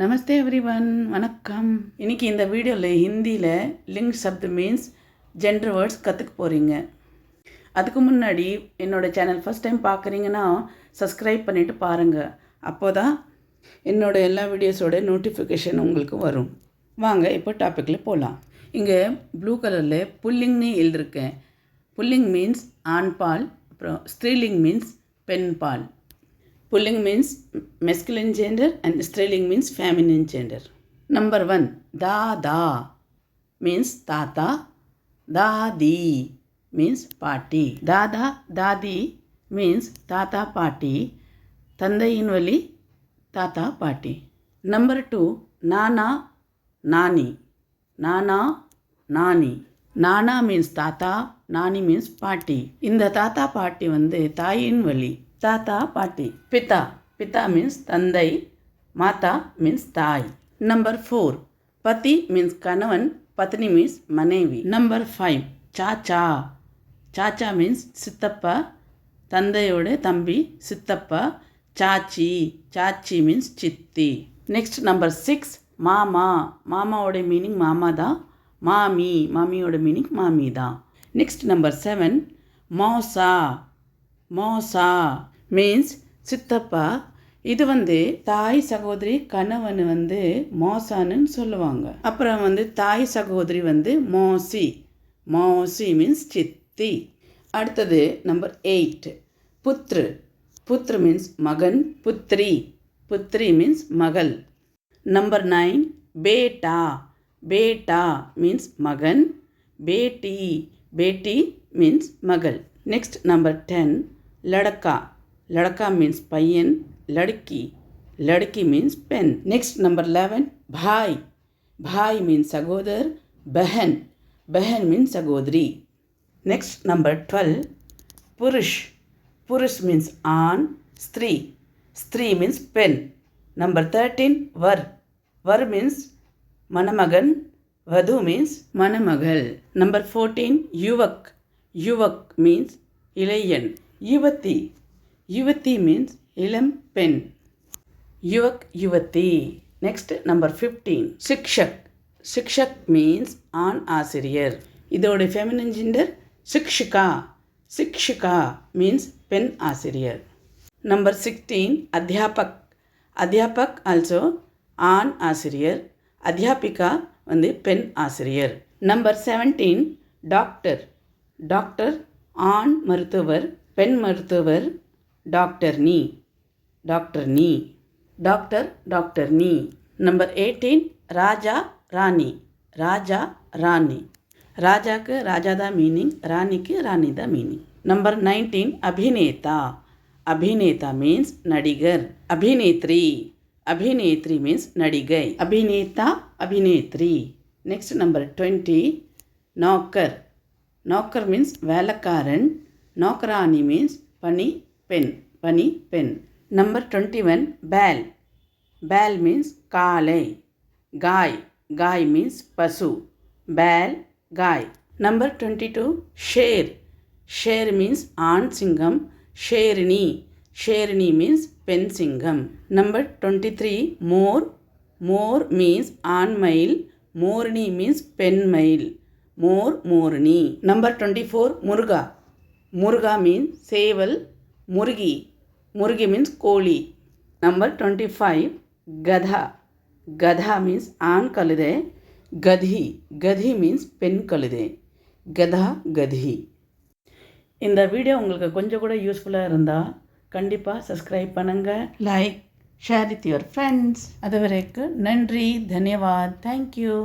நமஸ்தே everyone வணக்கம். இன்னைக்கு இந்த வீடியோவில் ஹிந்தியில் லிங்க் சப்த் மீன்ஸ் ஜென்டர் வேர்ட்ஸ் கற்றுக்க போகிறீங்க அதுக்கு முன்னாடி என்னோடய சேனல் ஃபஸ்ட் டைம் பார்க்குறீங்கன்னா சப்ஸ்கிரைப் பண்ணிவிட்டு பாருங்கள் அப்போ தான் என்னோடய எல்லா வீடியோஸோட நோட்டிஃபிகேஷன் உங்களுக்கு வரும். வாங்க இப்போ டாப்பிக்கில் போகலாம் இங்கே ப்ளூ கலரில் புல்லிங்னு எழுதியிருக்கேன் புல்லிங் மீன்ஸ் ஆண் பால் அப்புறம் ஸ்த்ரீலிங் மீன்ஸ் பெண் பால் Pulling means masculine gender and striling means feminine gender. Number one, dada means tata, dadi means பாட்டி தாதா தாதி மீன்ஸ் தாத்தா பாட்டி தந்தையின் வழி தாத்தா பாட்டி நம்பர் டூ நானா நானி நானா நானி நானா மீன்ஸ் தாத்தா நானி மீன்ஸ் பாட்டி இந்த தாத்தா பாட்டி வந்து தாயின் வழி தாத்தா பாட்டி. பிதா. பிதா மீன்ஸ் தந்தை. மாதா மீன்ஸ் தாய். நம்பர் ஃபோர் பதி மீன்ஸ் கணவன். பத்னி மீன்ஸ் மனைவி. நம்பர் ஃபைவ் சாச்சா. சாச்சா மீன்ஸ் சித்தப்பா. தந்தையோட தம்பி சித்தப்பா. சாச்சி. சாச்சி மீன்ஸ் சித்தி. நெக்ஸ்ட் நம்பர் சிக்ஸ் மாமா. மாமாவோட மீனிங் மாமா தான். மாமி. மாமியோட மீனிங் மாமி தான். நெக்ஸ்ட் நம்பர் செவன் மோசா. மோசா மீன்ஸ் சித்தப்பா. இது வந்து தாய் சகோதரி கணவன் வந்து மோசான்னு சொல்லுவாங்க. அப்புறம் வந்து தாய் சகோதரி வந்து மோசி. மோசி மீன்ஸ் சித்தி. அடுத்தது நம்பர் எயிட் புத்ரு. புத்ரு மீன்ஸ் மகன் புத்ரி. புத்ரி மீன்ஸ் மகள். நம்பர் நைன் பேட்டா. பேட்டா மீன்ஸ் மகன். பேட்டி. பேட்டி மீன்ஸ் மகள். நெக்ஸ்ட் நம்பர் டென் லடக்கா லடக்கா மீன்ஸ் பையன் லடுக்கி லடுக்கி மீன்ஸ் பெண் நெக்ஸ்ட் நம்பர் லெவன் பாய் பாய் மீன்ஸ் சகோதர் பெஹன் பெஹன் மீன்ஸ் சகோதரி நெக்ஸ்ட் நம்பர் டுவெல் புருஷ் புருஷ் மீன்ஸ் ஆண் ஸ்திரீ ஸ்திரீ மீன்ஸ் பெண் நம்பர் தேர்ட்டீன் வர் வர் மீன்ஸ் மணமகன் வது மீன்ஸ் மணமகள் நம்பர் ஃபோர்டீன் யுவக் யுவக் மீன்ஸ் இளையன் யுவத்தி யுவத்தி மீன்ஸ் இளம் பெண். யுவக் யுவத்தி நெக்ஸ்ட் நம்பர் ஃபிஃப்டீன் சிக்ஷக். சிக்ஷக் மீன்ஸ் ஆண் ஆசிரியர். இதோட ஃபெமினின் ஜெண்டர் சிக்ஷிகா. சிக்ஷிகா மீன்ஸ் பெண் ஆசிரியர். நம்பர் சிக்ஸ்டீன் அத்தியாபக். அத்தியாபக் ஆல்சோ ஆண் ஆசிரியர். அத்தியாபிகா வந்து பெண் ஆசிரியர். நம்பர் செவன்டீன் டாக்டர் டாக்டர் ஆண் மருத்துவர். பெண் மருத்துவர் டாக்டர் நீ டாக்டர் நீ டாக்டர் டாக்டர் நீ. நம்பர் எயிட்டீன் ராஜா ராணி ராஜா ராணி. ராஜாக்கு ராஜா தான் மீனிங் ராணிக்கு ராணி தான் மீனிங் நம்பர் நைன்டீன் அபிநேதா. அபிநேதா மீன்ஸ் நடிகர். அபிநேத்ரி. அபிநேத்ரி மீன்ஸ் நடிகை. அபிநேதா அபிநேத்ரி. நெக்ஸ்ட் நம்பர் டுவெண்ட்டி நாக்கர் நாக்கர் மீன்ஸ் வேலைக்காரன். நோக்கராணி மீன்ஸ் பனி பெண். பனி பெண். நம்பர் டுவெண்ட்டி ஒன் பேல் பேல் மீன்ஸ் காலை காய். காய் மீன்ஸ் பசு. பேல் காய். நம்பர் டுவெண்ட்டி டூ ஷேர். ஷேர் மீன்ஸ் ஆண் சிங்கம். ஷேரினி ஷேரினி மீன்ஸ் பெண் சிங்கம். நம்பர் டுவெண்ட்டி த்ரீ மோர். மோர் மீன்ஸ் ஆண் மயில். மோர்னி மீன்ஸ் பெண் மயில். மோர் மோர்னி நம்பர் டுவெண்ட்டி ஃபோர் முருகா. முருகா மீன்ஸ் சேவல் முருகி. முருகி மீன்ஸ் கோழி. நம்பர் டுவெண்ட்டி ஃபைவ் கதா. கதா மீன்ஸ் ஆண் கழுதை. கதி கதி மீன்ஸ் பெண் கழுதை. கதா கதி இந்த வீடியோ உங்களுக்கு கொஞ்சம் கூட யூஸ்ஃபுல்லாக இருந்தால் கண்டிப்பாக சப்ஸ்கிரைப் பண்ணுங்கள் like share with your friends அது வரைக்கும் நன்றி தன்யவாத். தேங்க்யூ